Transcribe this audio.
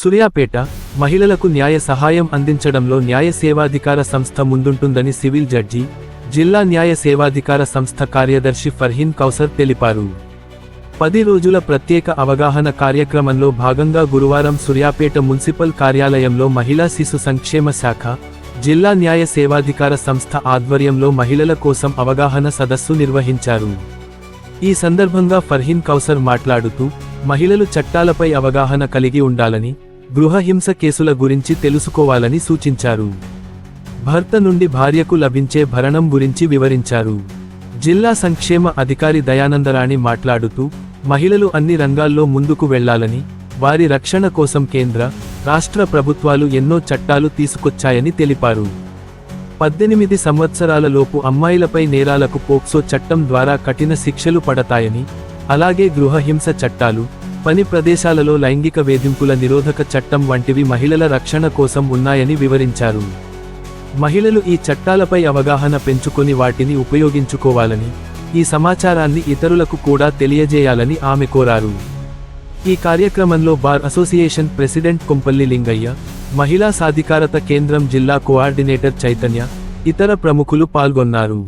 సూర్యాపేట మహిళలకు న్యాయ సహాయం అందించడంలో న్యాయ సేవాధికార సంస్థ ముందుంటుందని సివిల్ జడ్జి జిల్లా న్యాయ సేవాధికార సంస్థ కార్యదర్శి ఫర్హీన్ కౌసర్ తెలిపారు. పది రోజుల ప్రత్యేక అవగాహన కార్యక్రమంలో భాగంగా గురువారం సూర్యాపేట మున్సిపల్ కార్యాలయంలో మహిళా శిశు సంక్షేమ శాఖ జిల్లా న్యాయ సేవాధికార సంస్థ ఆధ్వర్యంలో మహిళల కోసం అవగాహన సదస్సు నిర్వహించారు. ఈ సందర్భంగా ఫర్హీన్ కౌసర్ మాట్లాడుతూ మహిళలు చట్టాలపై అవగాహన కలిగి ఉండాలని గృహహింస కేసుల గురించి తెలుసుకోవాలని సూచించారు. భర్త నుండి భార్యకు లభించే భరణం గురించి వివరించారు. జిల్లా సంక్షేమ అధికారి దయానందరాణి మాట్లాడుతూ మహిళలు అన్ని రంగాల్లో ముందుకు వెళ్ళాలని వారి రక్షణ కోసం కేంద్ర రాష్ట్ర ప్రభుత్వాలు ఎన్నో చట్టాలు తీసుకొచ్చాయని తెలిపారు. పద్దెనిమిది సంవత్సరాల లోపు అమ్మాయిలపై నేరాలకు పోక్సో చట్టం ద్వారా కఠిన శిక్షలు పడతాయని అలాగే గృహహింస చట్టాలు పని ప్రదేశాలలో లైంగిక వేధింపుల నిరోధక చట్టం వంటివి మహిళల రక్షణ కోసం ఉన్నాయని వివరించారు. మహిళలు ఈ చట్టాలపై అవగాహన పెంచుకొని వాటిని ఉపయోగించుకోవాలని ఈ సమాచారాన్ని ఇతరులకు కూడా తెలియజేయాలని ఆమె కోరారు. ఈ కార్యక్రమంలో bar association president Kompalli Lingaiah మహిళా సాధికారత కేంద్రం జిల్లా కోఆర్డినేటర్ చైతన్య ఇతర ప్రముఖులు పాల్గొన్నారు.